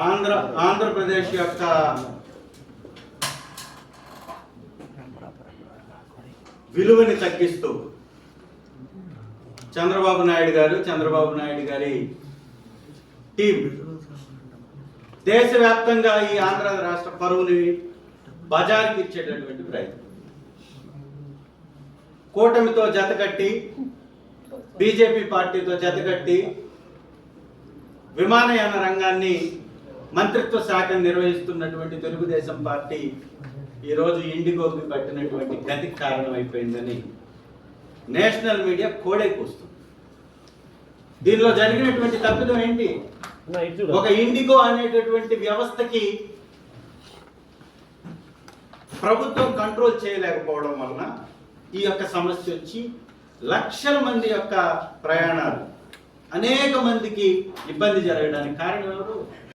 ఆంధ్ర ఆంధ్రప్రదేశ్ యొక్క విలువని తగ్గిస్తూ చంద్రబాబు నాయుడు గారు చంద్రబాబు నాయుడు గారి టీం దేశవ్యాప్తంగా ఈ ఆంధ్ర రాష్ట్ర పరువుని బజార్కి ఇచ్చేటటువంటి ప్రయత్నం. కూటమితో జతకట్టి బీజేపీ పార్టీతో జతకట్టి విమానయాన రంగాన్ని మంత్రిత్వ శాఖ నిర్వహిస్తున్నటువంటి తెలుగుదేశం పార్టీ ఈరోజు ఇండిగోకి పట్టినటువంటి గతికి కారణమైపోయిందని నేషనల్ మీడియా కోడే కూస్తుంది. దీనిలో జరిగినటువంటి తప్పిదం ఏంటి? ఒక ఇండిగో అనేటటువంటి వ్యవస్థకి ప్రభుత్వం కంట్రోల్ చేయలేకపోవడం వలన ఈ యొక్క సమస్య వచ్చి లక్షల మంది యొక్క ప్రయాణాలు అనేక మందికి ఇబ్బంది జరగడానికి కారణం ఎవరు?